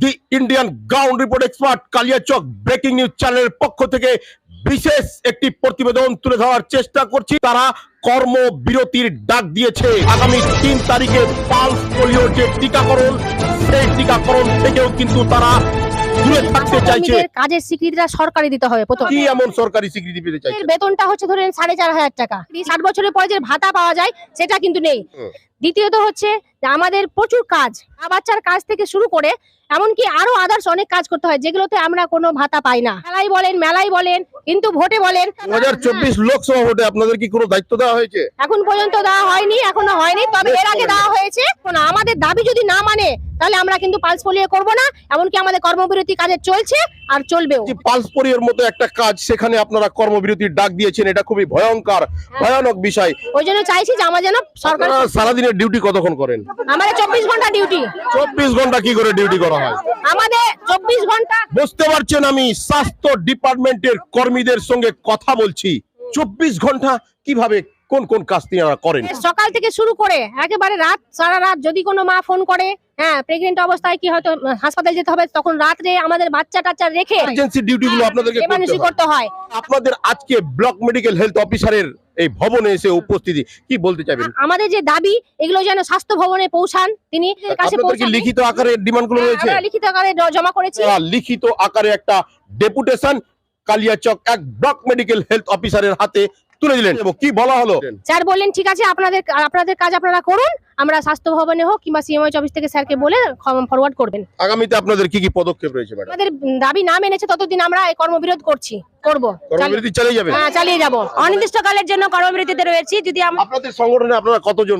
The Indian ground report expert Kaliachak breaking news চ্যানেলের পক্ষ থেকে বিশেষ একটি প্রতিবেদন তুলে ধরার চেষ্টা করছি। তারা কর্মবিরতির ডাক দিয়েছে। আগামী তিন তারিখে পালস পোলিও যে টিকাকরণ, সেই টিকাকরণ থেকেও কিন্তু তারা দূরে থাকতে চাইছে। কাজের স্বীকৃতিটা সরকারি দিতে হবে প্রথম। কি এমন সরকারি স্বীকৃতি পেতে চাইছে? বেতনটা হচ্ছে ধরেন সাড়ে চার হাজার টাকা। ষাট বছরের পরে যে ভাতা পাওয়া যায় সেটা কিন্তু নেই। দ্বিতীয়ত হচ্ছে আমাদের প্রচুর কাজ। বাচ্চার কাজ থেকে শুরু করে এমনকি আরও আদার্স অনেক কাজ করতে হয় যেগুলোতে আমরা কোনো ভাতা পাই না। মেলাই বলেন মেলাই বলেন কিন্তু ভোটে বলেন। দু হাজার চব্বিশ লোকসভা ভোটে আপনাদের কি কোনো দায়িত্ব দেওয়া হয়েছে? এখন পর্যন্ত দেওয়া হয়নি এখনও হয়নি তবে এর আগে দেওয়া হয়েছে। আমাদের দাবি যদি না মানে তাহলে আমরা কিন্তু পালস পোলিও করব না এমনকি আমাদের কর্মবিরতি কাজে চলছে আর চলবেও। যে পালসপরিয়ের মতো একটা কাজ সেখানে আপনারা কর্মবিরতির ডাক দিয়েছেন এটা খুবই ভয়ঙ্কর ভয়ানক বিষয়। ওই জন্য চাইছি যে আমার যেন সরকার সারাদিনের ডিউটি কতক্ষণ করেন? আমাদের চব্বিশ ঘণ্টা ডিউটি চব্বিশ ঘণ্টা কি করে ডিউটি করা হয়? আমাদের চব্বিশ ঘণ্টা বুঝতে পারছেন আমি স্বাস্থ্য ডিপার্টমেন্টের কর্মীদের সঙ্গে কথা বলছি। চব্বিশ ঘণ্টা কীভাবে কোন কোন কাজ তিনারা করেন? সকাল থেকে শুরু করে একেবারে রাত সারা রাত যদি কোনো মা ফোন করে হ্যাঁ প্রেগনেন্ট অবস্থায় কি হয়তো হাসপাতালে যেতে হবে তখন রাত্রে আমাদের বাচ্চা টাচ্চা রেখে এমার্জেন্সি ডিউটি গুলো আপনাদেরকে করতে হয়। আপনাদের আজকে ব্লক মেডিকেল হেলথ অফিসারের এই ভবনে এসে উপস্থিতি কি বলতে চাইবেন? আমাদের যে দাবি এগুলো যেন স্বাস্থ্য ভবনে পৌঁছান তিনি কাছে পৌঁছান। লিখিত আকারে ডিমান্ডগুলো রয়েছে? লিখিত আকারে জমা করেছি। লিখিত আকারে একটা ডেপুটেশন কালিয়াচক এক ব্লক মেডিকেল হেলথ অফিসারের হাতে তুলে দিলেন। কি বলা হলো? স্যার বললেন ঠিক আছে আপনাদের আপনাদের কাজ আপনারা করুন আমরা স্বাস্থ্য ভবনে হোক কিংবা সিএমএইচ অফিস থেকে স্যারকে বলে ফরওয়ার্ড করবেন। আগামীতে আপনাদের কি কি পদক্ষেপ রয়েছে ম্যাডাম? আমাদের দাবি না মেনেছে ততদিন আমরা এই কর্মবিরোধ করছি করব। কর্মবিরতি চালিয়ে যাবেন? হ্যাঁ চালিয়ে যাব। অনির্দিষ্টকালের জন্য কর্মবিরতিতে রয়েছি যদি আপনাদের সংগঠনে আপনারা কতজন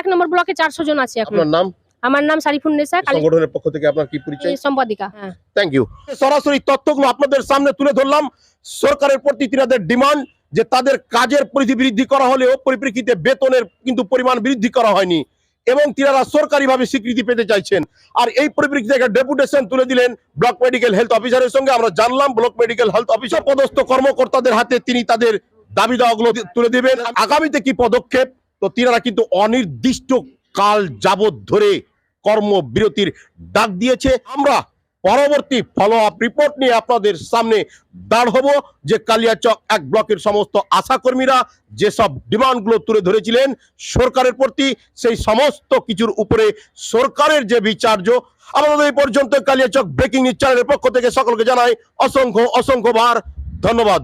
এক নম্বর ব্লকে চারশো জন আছে এখন। আপনার নাম? আমার নাম সারিফুন নেসা সংগঠনের পক্ষ থেকে আপনার কি পরিচয়? সম্পাদিকা হ্যাঁ। থ্যাংক ইউ সরাসরি তথ্যগুলো আপনাদের সামনে তুলে ধরলাম। সরকারের প্রতি তিনাদের ডিমান্ড যে তাদের কাজের পরিধি বৃদ্ধি করা হলেও পরিপ্রেক্ষিতে বেতনের কিন্তু পরিমাণ বৃদ্ধি করা হয়নি এবং তিনারা সরকারিভাবে স্বীকৃতি পেতে চাইছেন। আর এই পরিপ্রেক্ষিতে একটা ডেপুটেশন তুলে দিলেন ব্লক মেডিকেল হেলথ অফিসারের সঙ্গে। আমরা জানলাম ব্লক মেডিকেল হেলথ অফিসার পদস্থ কর্মকর্তাদের হাতে তিনি তাদের দাবি দাওয়াগুলো তুলে দেবেন। আগামীতে কি পদক্ষেপ? তো তিনারা কিন্তু অনির্দিষ্ট কাল যাবত ধরে কর্মবিরতির ডাক দিয়েছে। আমরা পরবর্তী ফলো আপ রিপোর্ট নিয়ে আপনাদের সামনে দাঁড় হব যে কালিয়াচক এক ব্লকের সমস্ত আশাকর্মীরা যেসব ডিমান্ডগুলো তুলে ধরেছিলেন সরকারের প্রতি, সেই সমস্ত কিছুর উপরে সরকারের যে বিচার্য আমাদের এই পর্যন্ত কালিয়াচক ব্রেকিং নিউজ চ্যানেলের পক্ষ থেকে সকলকে জানাই অসংখ্য অসংখ্য ভার। ধন্যবাদ।